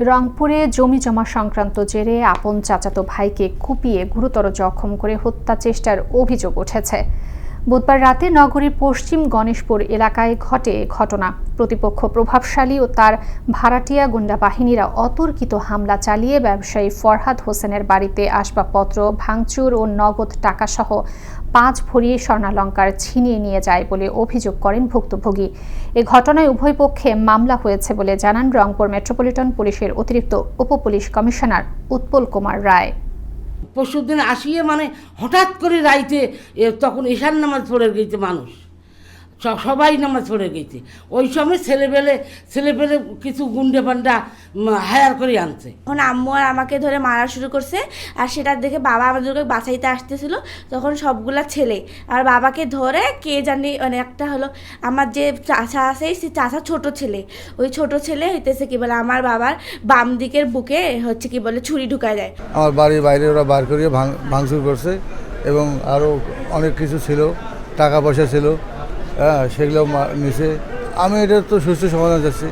রংপুরে জমি জমা সংক্রান্ত জেরে আপন চাচাতো ভাইকে কুপিয়ে গুরুতর জখম করে হত্যা চেষ্টার অভিযোগ উঠেছে। বুধবার রাতে নগরীর পশ্চিম গণেশপুর এলাকায় ঘটে ঘটনা। প্রতিপক্ষ প্রভাবশালী ও তার ভাড়াটিয়া গুন্ডা বাহিনীরা অতর্কিত হামলা চালিয়ে ব্যবসায়ী ফরহাদ হোসেনের বাড়িতে আসবাবপত্র, ভাঙচুর ও নগদ টাকাসহ পাঁচ ভরি স্বর্ণালঙ্কার ছিনিয়ে নিয়ে যায় বলে অভিযোগ করেন ভুক্তভোগী। এ ঘটনায় উভয় পক্ষে মামলা হয়েছে বলে জানান রংপুর মেট্রোপলিটন পুলিশের অতিরিক্ত উপপুলিশ কমিশনার উৎপল কুমার রায়। পরশু দিন আসিয়ে মানে হঠাৎ করে রাইতে তখন ঈশান নামাজ পড়ে গেছে মানুষ। স- সবাই নামাজ পড়ে গেছে। ওই সময় ছেলেবেলে ছেলেপেলে কিছু গুন্ডে পান্ডা হায়ার করে আনছে। তখন আম্মু আর আমাকে ধরে মারা শুরু করছে আর সেটা দেখে বাবা আমাদেরকে বাঁচাইতে আসতেছিল। তখন সবগুলা ছেলে আর বাবাকে ধরে কে জানি মানে একটা হলো আমার যে চাচা আছে সে চাচা ছোট ছেলে। ওই ছোট ছেলে হইতেছে কি বলে আমার বাবার বাম দিকের বুকে হচ্ছে কি বলে ছুরি ঢুকায় দেয়। আমার বাড়ির বাইরে ওরা বার করিয়ে ভাঙ ভাঙচুর করছে এবং আরও অনেক কিছু ছিল টাকা পয়সা ছিল। হ্যাঁ সেগুলো নিছে। আমি এটা তো সুস্থ সমাধান চাচ্ছি।